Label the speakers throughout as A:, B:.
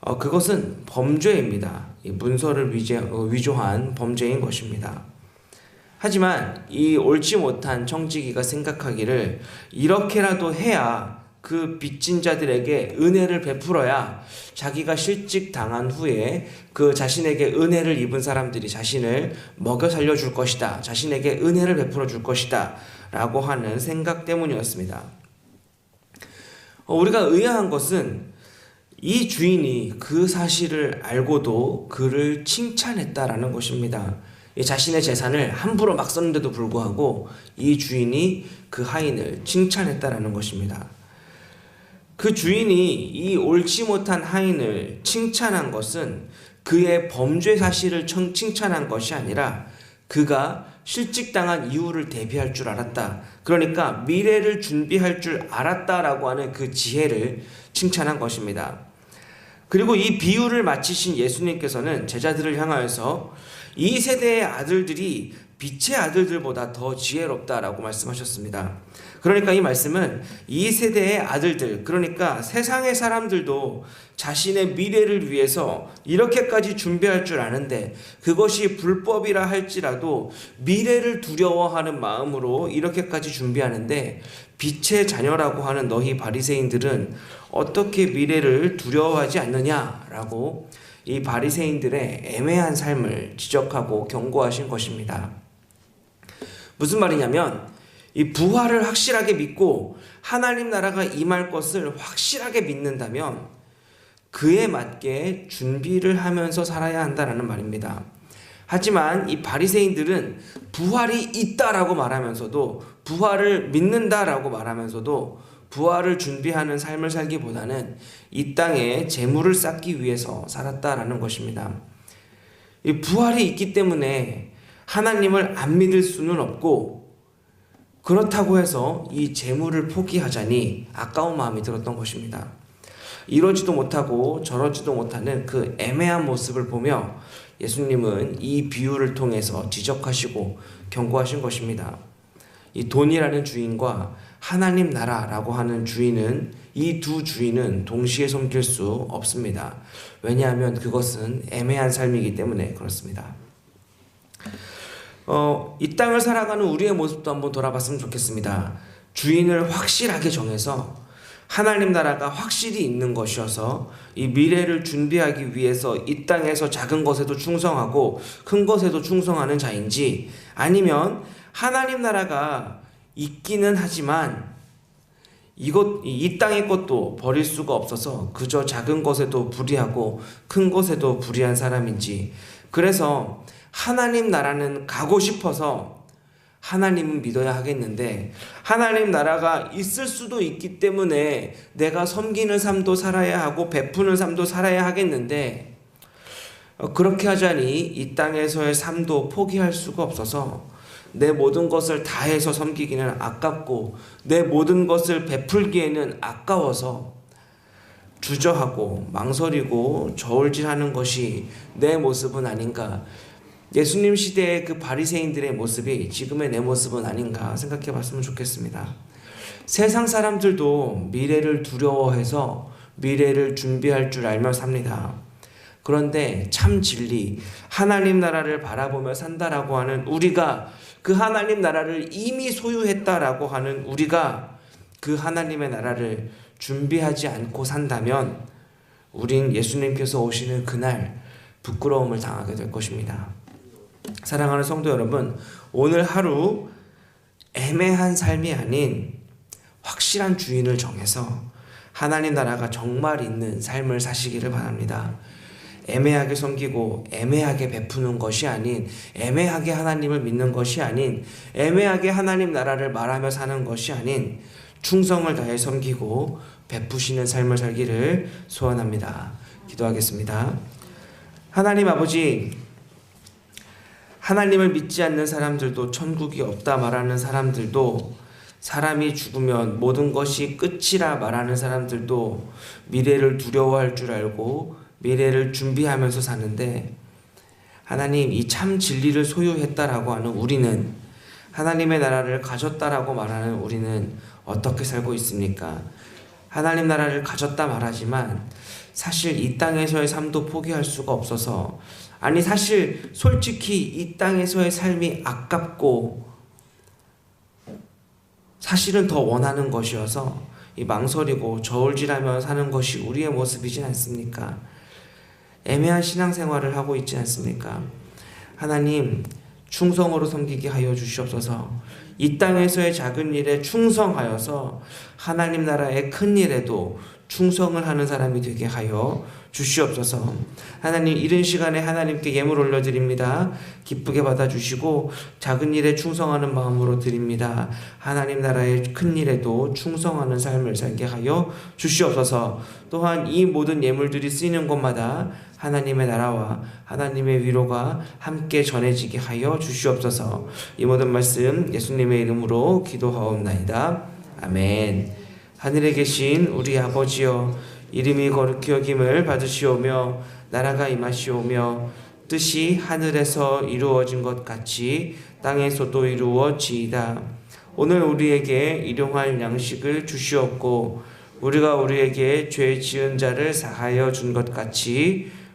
A: 어, 그것은 범죄입니다. 이 문서를 어, 위조 한 범죄인 것입니다. 하지만 이 옳지 못한 청지기가 생각하기를 이렇게라도 해야 그 빚진 자들에게 은혜를 베풀어야 자기가 실직 당한 후에 그 자신에게 은혜를 입은 사람들이 자신을 먹여 살려줄 것이다. 자신에게 은혜를 베풀어 줄 것이다. 라고 하는 생각 때문이었습니다. 어, 우리가 의아한 것은 이 주인이 그 사실을 알고도 그를 칭찬했다라는 것입니다. 이 자신의 재산을 함부로 막 썼는데도 불구하고 이 주인이 그 하인을 칭찬했다라는 것입니다. 그 주인이 이 옳지 못한 하인을 칭찬한 것은 그의 범죄 사실을 청- 칭찬한 것이 아니라 그가 실직당한 이유를 대비할 줄 알았다. 그러니까 미래를 준비할 줄 알았다라고 하는 그 지혜를 칭찬한 것입니다. 그리고 이 비유를 마치신 예수님께서는 제자들을 향하여서 이 세대의 아들들이 빛의 아들들보다 더 지혜롭다라고 말씀하셨습니다. 그러니까 이 말씀은 이 세대의 아들들, 그러니까 세상의 사람들도 자신의 미래를 위해서 이렇게까지 준비할 줄 아는데 그것이 불법이라 할지라도 미래를 두려워하는 마음으로 이렇게까지 준비하는데 빛의 자녀라고 하는 너희 바리새인들은 어떻게 미래를 두려워하지 않느냐라고 이 바리새인들의 애매한 삶을 지적하고 경고하신 것입니다. 무슨 말이냐면 이 부활을 확실하게 믿고 하나님 나라가 임할 것을 확실하게 믿는다면 그에 맞게 준비를 하면서 살아야 한다라는 말입니다. 하지만 이 바리새인들은 부활이 있다라고 말하면서도 부활을 믿는다라고 말하면서도 부활을 준비하는 삶을 살기보다는 이 땅에 재물을 쌓기 위해서 살았다라는 것입니다. 이 부활이 있기 때문에 하나님을 안 믿을 수는 없고 그렇다고 해서 이 재물을 포기하자니 아까운 마음이 들었던 것입니다. 이러지도 못하고 저러지도 못하는 그 애매한 모습을 보며 예수님은 이 비유를 통해서 지적하시고 경고하신 것입니다. 이 돈이라는 주인과 하나님 나라라고 하는 주인은 이 두 주인은 동시에 섬길 수 없습니다. 왜냐하면 그것은 애매한 삶이기 때문에 그렇습니다. 어, 이 땅을 살아가는 우리의 모습도 한번 돌아봤으면 좋겠습니다. 주인을 확실하게 정해서 하나님 나라가 확실히 있는 것이어서 이 미래를 준비하기 위해서 이 땅에서 작은 것에도 충성하고 큰 것에도 충성하는 자인지 아니면 하나님 나라가 있기는 하지만 이것 이 땅의 것도 버릴 수가 없어서 그저 작은 것에도 불의하고 큰 것에도 불의한 사람인지 그래서 하나님 나라는 가고 싶어서 하나님은 믿어야 하겠는데 하나님 나라가 있을 수도 있기 때문에 내가 섬기는 삶도 살아야 하고 베푸는 삶도 살아야 하겠는데 어, 그렇게 하자니 이 땅에서의 삶도 포기할 수가 없어서 내 모든 것을 다해서 섬기기는 아깝고 내 모든 것을 베풀기에는 아까워서 주저하고 망설이고 저울질하는 것이 내 모습은 아닌가 예수님 시대의 그 바리새인들의 모습이 지금의 내 모습은 아닌가 생각해 봤으면 좋겠습니다. 세상 사람들도 미래를 두려워해서 미래를 준비할 줄 알며 삽니다. 그런데 참 진리, 하나님 나라를 바라보며 산다라고 하는 우리가 그 하나님 나라를 이미 소유했다라고 하는 우리가 그 하나님의 나라를 준비하지 않고 산다면 우린 예수님께서 오시는 그날 부끄러움을 당하게 될 것입니다. 사랑하는 성도 여러분, 오늘 하루 애매한 삶이 아닌 확실한 주인을 정해서 하나님 나라가 정말 있는 삶을 사시기를 바랍니다. 애매하게 섬기고 애매하게 베푸는 것이 아닌 애매하게 하나님을 믿는 것이 아닌 애매하게 하나님 나라를 말하며 사는 것이 아닌 충성을 다해 섬기고 베푸시는 삶을 살기를 소원합니다. 기도하겠습니다. 하나님 아버지 하나님을 믿지 않는 사람들도 천국이 없다 말하는 사람들도 사람이 죽으면 모든 것이 끝이라 말하는 사람들도 미래를 두려워할 줄 알고 미래를 준비하면서 사는데 하나님 이 참 진리를 소유했다라고 하는 우리는 하나님의 나라를 가졌다라고 말하는 우리는 어떻게 살고 있습니까? 하나님 나라를 가졌다 말하지만 사실 이 땅에서의 삶도 포기할 수가 없어서 아니 사실 솔직히 이 땅에서의 삶이 아깝고 사실은 더 원하는 것이어서 이 망설이고 저울질하며 사는 것이 우리의 모습이진 않습니까? 애매한 신앙생활을 하고 있지 않습니까? 하나님 충성으로 섬기게 하여 주시옵소서. 이 땅에서의 작은 일에 충성하여서 하나님 나라의 큰 일에도 충성을 하는 사람이 되게 하여 주시옵소서. 하나님 이른 시간에 하나님께 예물 올려드립니다. 기쁘게 받아주시고 작은 일에 충성하는 마음으로 드립니다. 하나님 나라의 큰 일에도 충성하는 삶을 살게 하여 주시옵소서. 또한 이 모든 예물들이 쓰이는 곳마다 하나님의 나라와 하나님의 위로가 함께 전해지게 하여 주시옵소서. 이 모든 말씀 예수님의 이름으로 기도하옵나이다. 아멘. 하늘에 계신 우리 아버지여 이름이 거룩히 여김을 받으시오며 나라가 임하시오며 뜻이 하늘에서 이루어진 것 같이 땅에서도 이루어지이다. 오늘 우리에게 일용할 양식을 주시옵고 우리가 우리에게 죄 지은 자를 사하여 준 것 같이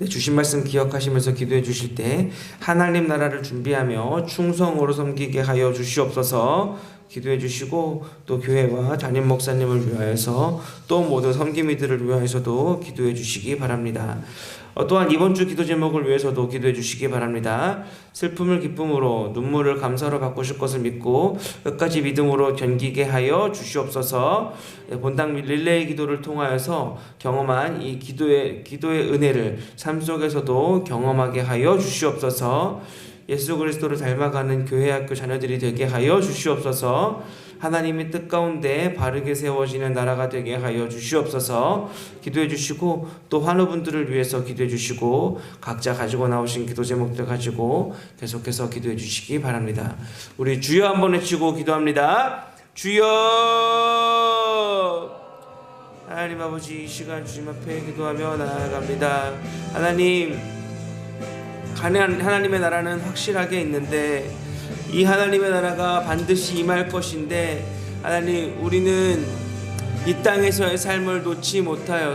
A: 네, 주신 말씀 기억하시면서 기도해 주실 때 하나님 나라를 준비하며 충성으로 섬기게 하여 주시옵소서. 기도해 주시고 또 교회와 담임 목사님을 위하여서 또 모든 섬김이들을 위하여서도 기도해 주시기 바랍니다. 어, 또한 이번 주 기도 제목을 위해서도 기도해 주시기 바랍니다. 슬픔을 기쁨으로 눈물을 감사로 바꾸실 것을 믿고 끝까지 믿음으로 견기게 하여 주시옵소서. 예, 본당 릴레이 기도를 통하여서 경험한 이 기도의 기도의 은혜를 삶 속에서도 경험하게 하여 주시옵소서. 예수 그리스도를 닮아가는 교회 학교 자녀들이 되게 하여 주시옵소서. 하나님의 뜻 가운데 바르게 세워지는 나라가 되게 하여 주시옵소서. 기도해 주시고 또 환우분들을 위해서 기도해 주시고 각자 가지고 나오신 기도 제목들 가지고 계속해서 기도해 주시기 바랍니다. 우리 주여 한번 외치고 기도합니다. 주여 하나님 아버지 이 시간 주님 앞에 기도하며 나아갑니다. 하나님 하나님의 나라는 확실하게 있는데 이 하나님의 나라가 반드시 임할 것인데 하나님 우리는 이 땅에서의 삶을 놓지 못하여